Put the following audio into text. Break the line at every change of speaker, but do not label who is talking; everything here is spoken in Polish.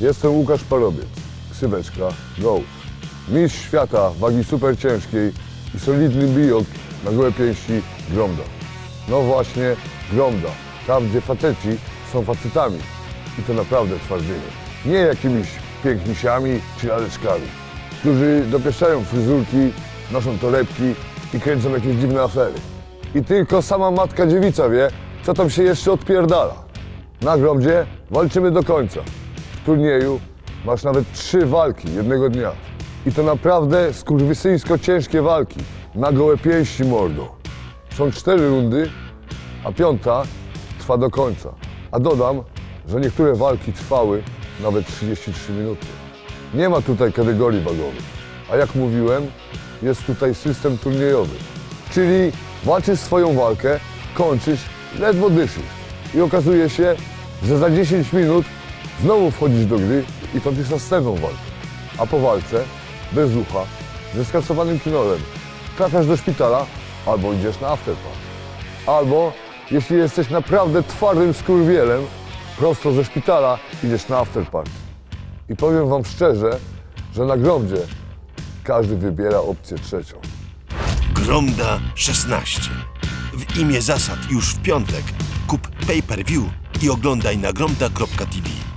Jestem Łukasz Parobiec, ksyweczka Goat. Mistrz świata wagi super ciężkiej i solidny bijok na gołe pięści Gromda. No właśnie, Gromda. Tam, gdzie faceci są facetami. I to naprawdę twardymi. Nie jakimiś pięknisiami czy laleczkami, którzy dopieszczają fryzurki, noszą torebki i kręcą jakieś dziwne afery. I tylko sama matka dziewica wie, co tam się jeszcze odpierdala. Na Gromdzie walczymy do końca. Turnieju masz nawet trzy walki jednego dnia. I to naprawdę skurwysyńsko ciężkie walki. Na gołe pięści mordo. Są cztery rundy, a piąta trwa do końca. A dodam, że niektóre walki trwały nawet 33 minuty. Nie ma tutaj kategorii wagowych. A jak mówiłem, jest tutaj system turniejowy. Czyli walczysz swoją walkę, kończysz, ledwo dyszysz. I okazuje się, że za 10 minut znowu wchodzisz do gry i toczysz następną walkę. A po walce, bez ucha, ze skasowanym kinolem, trafiasz do szpitala albo idziesz na afterparty. Albo, jeśli jesteś naprawdę twardym skurwielem, prosto ze szpitala idziesz na afterparty. I powiem wam szczerze, że na gromdzie każdy wybiera opcję trzecią.
Gromda 16. W imię zasad już w piątek kup pay-per-view i oglądaj na gromda.tv.